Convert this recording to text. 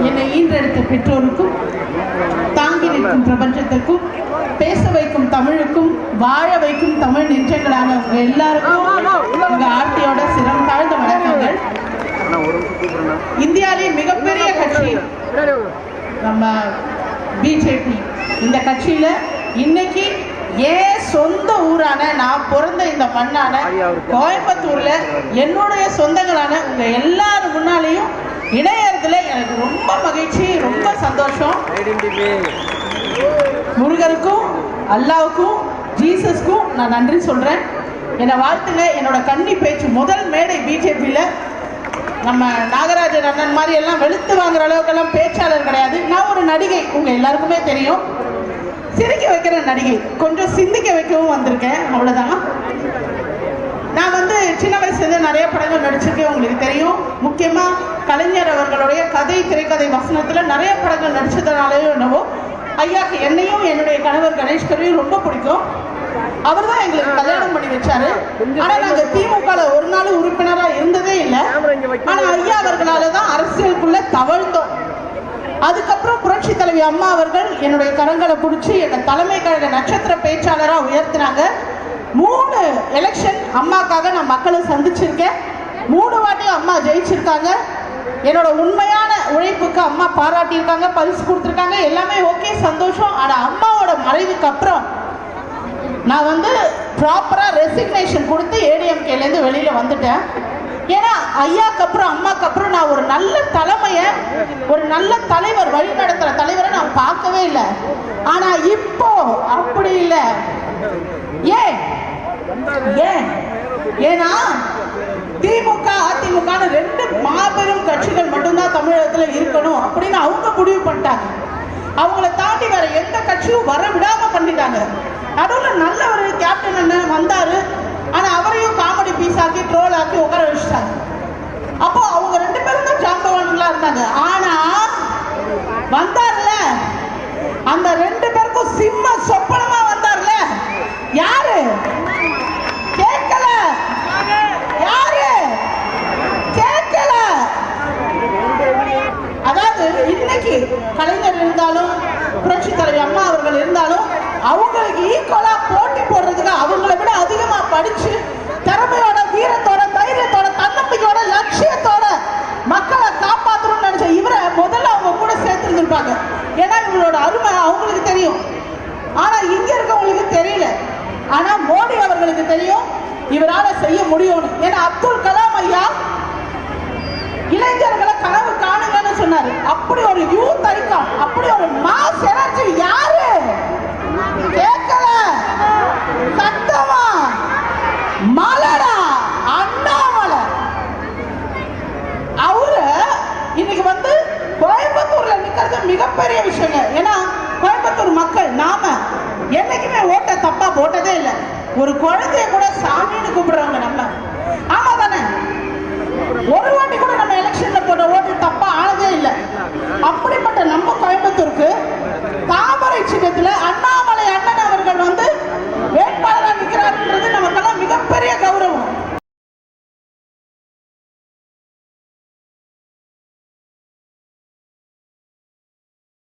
என்னை ஈன்றெடுத்த பெற்றோருக்கும் தாங்கி நிற்கும் பிரபஞ்சத்திற்கும் பேச வைக்கும் தமிழுக்கும் வாழ வைக்கும் தமிழ் நெஞ்சங்களான உங்க எல்லாருக்கும் உங்க ஆர்த்தியோட சிரம் தாழ்ந்த வணக்கங்கள். இந்தியாவிலே மிகப்பெரிய கட்சி. நம்ம பிஜேபி. இந்த கட்சியில இன்னைக்கு ஏன் சொந்த ஊரான நான் பிறந்த இந்த மண்ணான கோயம்புத்தூர்ல என்னுடைய சொந்தங்களான உங்க எல்லாரும் முன்னாலேயும் இணைய எனக்கு ரொம்ப மகிழ்ச்சி ரொம்ப சந்தோஷம். முருகருக்கும் அல்லாவுக்கும் ஜீசஸ்க்கும் நான் நன்றி சொல்றேன். என்னை வாழ்த்துங்க. என்னோட கன்னி பேச்சு முதல் மேடை பிஜேபியில. நம்ம நாகராஜன் அண்ணன் மாதிரி எல்லாம் வெளுத்து வாங்குற அளவுக்கெல்லாம் பேச்சாளர் கிடையாது. நான் ஒரு நடிகை. உங்க எல்லாருக்குமே தெரியும். சிரிக்க வைக்கிற நடிகை. கொஞ்சம் சிந்திக்க வைக்கவும் வந்திருக்கேன். அவ்வளவுதான். நான் வந்து சின்ன வயசுலேருந்து நிறைய படங்கள் நடிச்சிருக்கேன் உங்களுக்கு தெரியும். முக்கியமாக கலைஞர் அவர்களுடைய கதை திரைக்கதை வசனத்தில் நிறைய படங்கள் நடிச்சதுனாலயோ என்னவோ ஐயாக்கு என்னையும் என்னுடைய கணவர் கணேஷ்கரையும் ரொம்ப பிடிக்கும். அவர் தான் எங்களுக்கு கல்யாணம் பண்ணி வச்சாரு. ஆனா நாங்க திமுக ஒரு நாள் உறுப்பினரா இருந்ததே இல்லை. ஆனா ஐயா அவர்களால தான் அரசியலுக்குள்ள தவழ்ந்தோம். அதுக்கப்புறம் புரட்சி தலைவி அம்மா அவர்கள் என்னுடைய கரங்களை பிடிச்சி என்னை தலைமை கழக நட்சத்திர பேச்சாளராக உயர்த்தினாங்க. மூணு எலெக்ஷன் அம்மாக்காக நான் மக்களை சந்திச்சிருக்கேன். மூணு வாட்டியும் அம்மா ஜெயிச்சிருக்காங்க. என்னோட உண்மையான உழைப்புக்கு அம்மா பாராட்டியிருக்காங்க பரிசு கொடுத்துருக்காங்க. எல்லாமே ஓகே சந்தோஷம். ஆனால் அம்மாவோட மறைவுக்கு அப்புறம் நான் வந்து ப்ராப்பராக ரெசிக்னேஷன் கொடுத்து ஏடிஎம்கேலேருந்து வெளியில் வந்துட்டேன். ஏன்னா ஐயாக்கு அப்புறம் அம்மாக்கு அப்புறம் நான் ஒரு நல்ல தலைமையை ஒரு நல்ல தலைவர் வழிநடத்துகிற தலைவரை நான் பார்க்கவே இல்லை. ஆனால் இப்போ அப்படி இல்லை. ஏன்? ஏன்? ஏன்னா திமுக அதிமுக ரெண்டு மாபெரும் கட்சிகள் மட்டும்தான் தமிழகத்துல இருக்கணும் அப்படின்னு அவங்க முடிவு பண்ணிட்டாங்க. அவங்கள தாண்டி வேற எந்த கட்சியும் வர விடாம பண்ணிட்டாங்க. நடுவில் நல்ல ஒரு கேப்டன் அண்ணன் வந்தாரு. இன்னைக்கு கலைஞர் இருந்தாலும் புரட்சி தலைவி அம்மா அவர்கள் இருந்தாலும் அவங்களுக்கு ஈக்குவலா போட்டி போடுறதுக்கு அவங்களை விட அதிகமா படிச்சு திறமையோட வீரத்தோட தைரியத்தோட தன்னம்பிக்கையோட லட்சியத்தோட மக்களை காப்பாற்றணும்னு நினைச்ச இவரை முதல்ல அவங்க கூட சேர்த்திருந்திருப்பாங்க. ஏன்னா இவங்களோட அருமை அவங்களுக்கு தெரியும். ஆனா இங்க இருக்கவங்களுக்கு தெரியல. ஆனா மோடி அவர்களுக்கு தெரியும். இவரால செய்ய முடியும்னு. ஏன்னா அப்துல் கலாம் ஐயா இளைஞர்களை சொன்னாரு. அப்படி ஒரு யூத் ஐக்கான் அப்படி ஒரு மாஸ் எனர்ஜி யாரு? கேட்கல. சத்தமா? மலரா? அண்ணாமலை. அவரு இன்னைக்கு வந்து கோயம்புத்தூர்ல நிக்கிறது மிகப்பெரிய விஷயங்க. ஏன்னா கோயம்புத்தூர் மக்கள் நாம என்னைக்குமே ஓட்ட தப்பா போட்டதே இல்லை. ஒரு குழந்தைய கூட சாமின்னு கூப்பிடுறவங்க நம்ம. ஆமா விதத்தில் அண்ணாமலை அண்ணன் அவர்கள் வந்து